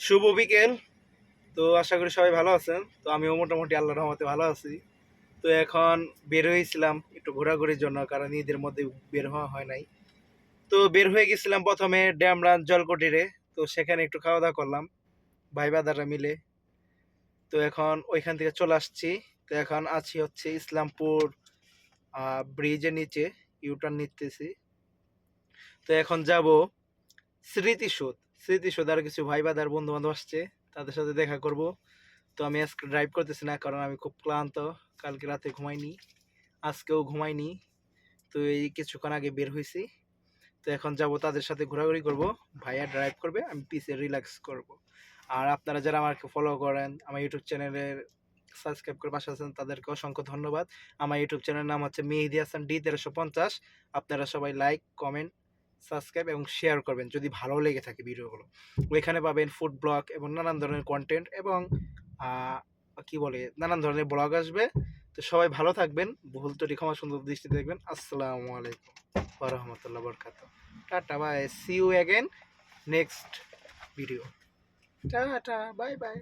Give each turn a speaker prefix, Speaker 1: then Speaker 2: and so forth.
Speaker 1: শুভ বিকেল। তো আশা করি সবাই ভালো আছেন। তো আমিও মোটামুটি আল্লাহর রহমতে ভালো আছি। তো এখন বের হয়েছিলাম একটু ঘোরাঘুরির জন্য, কারণ ঈদের মধ্যে বের হওয়া হয় নাই। তো বের হয়ে গেছিলাম প্রথমে ড্যামরান জলকটিরে। তো সেখানে একটু খাওয়া দাওয়া করলাম, ভাই বাদাররা মিলে। তো এখন ওইখান থেকে চলে আসছি। তো এখন আছি হচ্ছে ইসলামপুর ব্রিজের নিচে ইউটার্ন নিতেছি। তো এখন যাব স্মৃতিসৌধ। স্মৃতিসৌধ আর কিছু ভাই বাদার বন্ধু বান্ধব আসছে, তাদের সাথে দেখা করব। তো আমি আজকে ড্রাইভ করতেছি না, কারণ আমি খুব ক্লান্ত, কালকে রাতে ঘুমাইনি, আজকেও ঘুমাইনি, তো এই কিছুক্ষণ আগে বের হয়েছি তো এখন যাব তাদের সাথে ঘোরাঘুরি করব, ভাইয়া ড্রাইভ করবে, আমি পিছে রিল্যাক্স করব। আর আপনারা যারা আমাকে ফলো করেন, আমার ইউটিউব চ্যানেলের সাবস্ক্রাইব করে পাশে আছেন, তাদেরকে অসংখ্য ধন্যবাদ। আমার ইউটিউব চ্যানেলের নাম হচ্ছে মেহেদি হাসান ডি তেরোশো পঞ্চাশ। আপনারা সবাই লাইক কমেন্ট সাবস্ক্রাইব এবং শেয়ার করবেন যদি ভালো লেগে থাকে ভিডিওগুলো। ওইখানে পাবেন ফুড ব্লগ এবং নানান ধরনের কন্টেন্ট এবং কি বলে, নানান ধরনের ব্লগ আসবে। তো সবাই ভালো থাকবেন, ভুল ত্রুটি ক্ষমা সুন্দর দৃষ্টি দেখবেন। আসসালামু আলাইকুম রহমতুল্লাহ বরকাত tata bye see you again next video tata bye bye